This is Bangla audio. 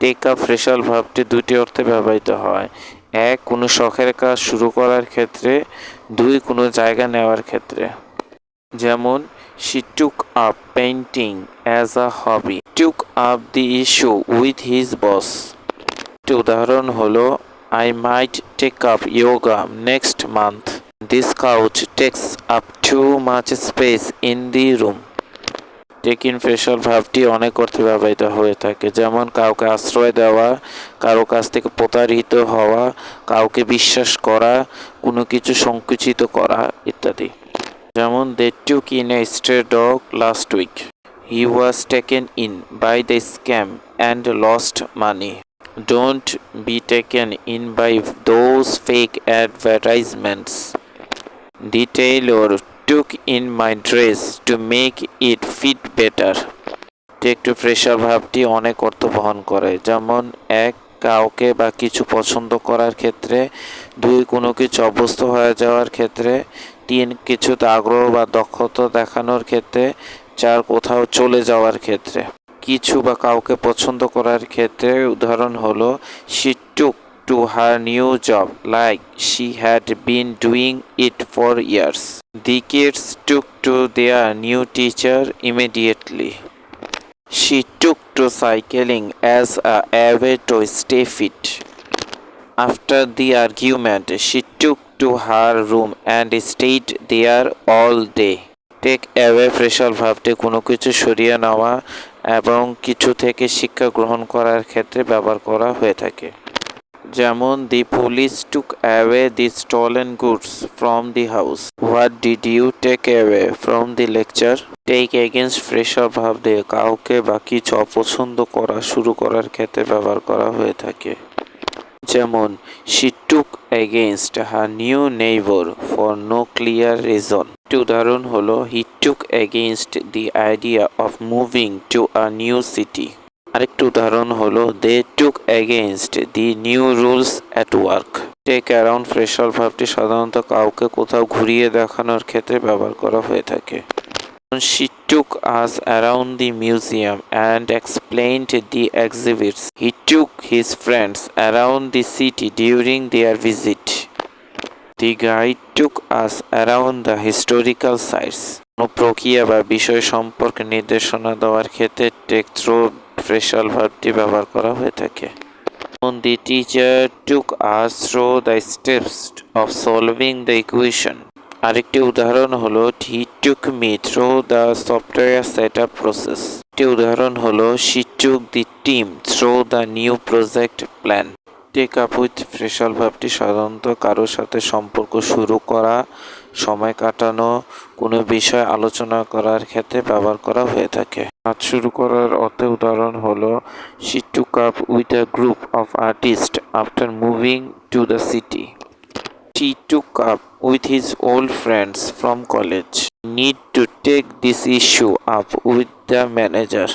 টেক আপ ফ্রেশাল ভাবটি দুটি অর্থে ব্যবহৃত হয়। এক, কোনো শখের কাজ শুরু করার ক্ষেত্রে। দুই, কোনো জায়গা নেওয়ার ক্ষেত্রে। যেমন she took up painting as a hobby took up the issue with his boss একটি উদাহরণ হলো I might take up yoga next month this couch takes up too much space in the room take in phrasal ভাবটি অনেক অর্থে ব্যবহৃত হয়ে থাকে। যেমন, কাউকে আশ্রয় দেওয়া, কারও কাছ থেকে প্রতারিত হওয়া, কাউকে বিশ্বাস করা, কোনো কিছু সংকুচিত করা ইত্যাদি। যেমন they took in a stray dog last week. He was taken in by the scam and lost money. Don't be taken in by those fake advertisements. The tailor took in my dress to make it fit better. Take to phrasal ভাবটি অনেক অর্থ বহন করে যেমন, এক, কাউকে বা কিছু পছন্দ করার ক্ষেত্রে, দুই, কোনো কিছু অভ্যস্ত হয়ে যাওয়ার ক্ষেত্রে, তিন কিছুতে আগ্রহ বা দক্ষতা দেখানোর ক্ষেত্রে, চার, কোথাও চলে যাওয়ার ক্ষেত্রে কিছু বা কাউকে পছন্দ করার ক্ষেত্রে, উদাহরণ হলো she took to her new job like she had been doing it for years. The kids took to their new teacher immediately. She took to cycling as a way to stay fit. After the argument, she took to her room and stayed there all day. Take away phrasal ভাবটি কোনো কিছু সরিয়ে নেওয়া এবং কিছু থেকে শিক্ষা গ্রহণ করার ক্ষেত্রে ব্যবহার করা হয়ে থাকে যেমন the police took away the stolen goods from the house what did you take away from the lecture take against phrasal ভাব দিয়ে কাউকে বা কিছু অপছন্দ করা শুরু করার ক্ষেত্রে ব্যবহার করা হয়ে থাকে। যেমন she took against her new neighbour for no clear reason উদাহরণ হলো he took against the idea of moving to a new city আরেকটি উদাহরণ হলো they took against the new rules at work take around phrasal ভাবটি সাধারণত কাউকে কোথাও ঘুরিয়ে দেখানোর ক্ষেত্রে ব্যবহার করা হয়ে থাকে She took us around the museum and explained the exhibits. He took his friends around the city during their visit. The guide took us around the historical sites. কোনো প্রক্রিয়া বা বিষয় সম্পর্কে নির্দেশনা দেওয়ার ক্ষেত্রে টেক থ্রো ফ্রেশাল ভার্বটি ব্যবহার করা হয়ে থাকে। The teacher took us through the steps of solving the equation. আরেকটি উদাহরণ হলো he took me through the software set up process একটি উদাহরণ হলো she took the team through the new project plan take up with phrasal ভাবটি সাধারণত কারোর সাথে সম্পর্ক শুরু করা, সময় কাটানো, কোনো বিষয় আলোচনা করার ক্ষেত্রে ব্যবহার করা হয়ে থাকে। কাজ শুরু করার অর্থে উদাহরণ হলো she took up with a group of artist after moving to the city He took up with his old friends from college. Need to take this issue up with the manager.